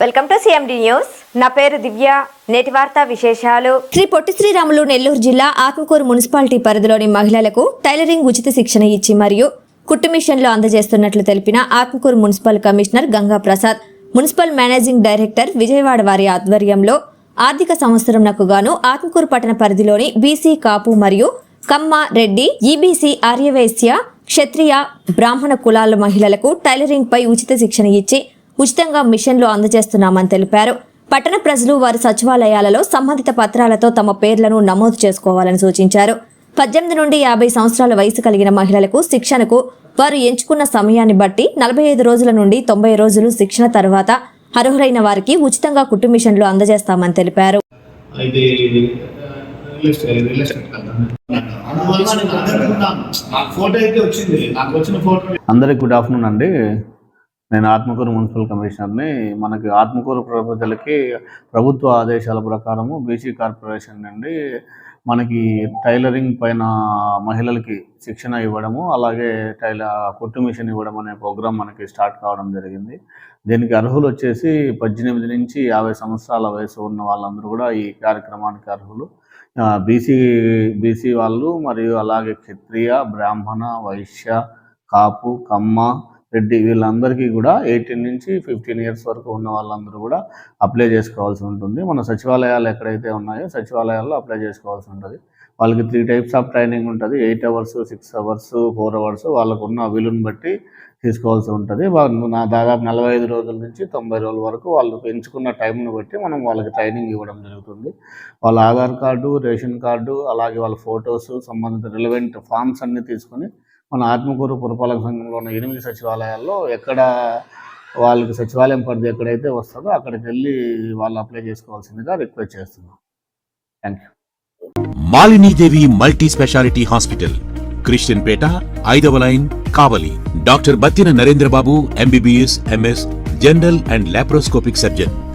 Welcome to CMD news నా పేరు దివ్య. నేటి వార్తా విశేషాలు. శ్రీ పొట్టి శ్రీరాములు నెల్లూరు జిల్లా ఆత్మకూరు మున్సిపాలిటీ పరిధిలోని మహిళలకు టైలరింగ్ ఉచిత శిక్షణ ఇచ్చి మరియు కుట్టు మిషన్లు అందజేస్తున్నట్లు తెలిపిన Atmakur municipal commissioner Ganga Prasad municipal managing director Vijayawada వారి ఆధ్వర్యంలో ఆర్థిక సంవత్సరంకు గాను ఆత్మకూరు పట్టణ పరిధిలోని బీసీ కాపు మరియు కమ్మ రెడ్డి ఈబీసీ ఆర్యవైశ్య క్షత్రియ బ్రాహ్మణ కులాల మహిళలకు టైలరింగ్ పై ఉచిత శిక్షణ ఇచ్చి ఉచితంగా మిషన్లు అందజేస్తున్నామని తెలిపారు. పట్టణ ప్రజలు వారి సచివాలయాలలో సంబంధిత పత్రాలతో తమ పేర్లను నమోదు చేసుకోవాలని సూచించారు. పద్దెనిమిది నుండి యాభై సంవత్సరాల వయసు కలిగిన మహిళలకు శిక్షణకు వారు ఎంచుకున్న సమయాన్ని బట్టి నలభై ఐదు రోజుల నుండి తొంభై రోజులు శిక్షణ తర్వాత అర్హులైన వారికి ఉచితంగా కుట్టు మిషన్లు అందజేస్తామని తెలిపారు. అందరికి గుడ్ ఆఫ్టర్నూన్ అండి. నేను ఆత్మకూరు మున్సిపల్ కమిషనర్ని మనకి ఆత్మకూరు ప్రజలకి ప్రభుత్వ ఆదేశాల ప్రకారము బీసీ కార్పొరేషన్ నుండి మనకి టైలరింగ్ పైన మహిళలకి శిక్షణ ఇవ్వడము అలాగే టైల కుట్టు మిషన్ ఇవ్వడం అనే ప్రోగ్రాం మనకి స్టార్ట్ కావడం జరిగింది. దీనికి అర్హులు వచ్చేసి పద్దెనిమిది నుంచి యాభై సంవత్సరాల వయసు ఉన్న వాళ్ళందరూ కూడా ఈ కార్యక్రమానికి అర్హులు. బీసీ బీసీ వాళ్ళు మరియు అలాగే క్షత్రియ బ్రాహ్మణ వైశ్య కాపు కమ్మ రెడ్డి వీళ్ళందరికీ కూడా ఎయిటీన్ నుంచి ఫిఫ్టీన్ ఇయర్స్ వరకు ఉన్న వాళ్ళందరూ కూడా అప్లై చేసుకోవాల్సి ఉంటుంది. మన సచివాలయాలు ఎక్కడైతే ఉన్నాయో సచివాలయాల్లో అప్లై చేసుకోవాల్సి ఉంటుంది. వాళ్ళకి త్రీ టైప్స్ ఆఫ్ ట్రైనింగ్ ఉంటుంది. Eight hours six hours four hours వాళ్ళకు ఉన్న విలుని బట్టి తీసుకోవాల్సి ఉంటుంది. నా దాదాపు నలభై ఐదు రోజుల నుంచి తొంభై రోజుల వరకు వాళ్ళు ఎంచుకున్న టైంను బట్టి మనం వాళ్ళకి ట్రైనింగ్ ఇవ్వడం జరుగుతుంది. వాళ్ళ ఆధార్ కార్డు రేషన్ కార్డు అలాగే వాళ్ళ ఫొటోస్ సంబంధిత రిలవెంట్ ఫామ్స్ అన్నీ తీసుకొని మన ఆత్మకూరు పురపాలక సంఘంలో ఉన్న ఎనిమిది సచివాలయాల్లో ఎక్కడ వాళ్ళకి సచివాలయం పరిధి ఎక్కడైతే వస్తుందో అక్కడికి వెళ్ళి వాళ్ళు అప్లై చేసుకోవాల్సిందిగా రిక్వెస్ట్ చేస్తున్నాం. Thank you Malinidevi multi speciality hospital Christian Peta ఐదవ line Kavali. Doctor Battina Narendrababu MBBS MS general and laparoscopic surgeon.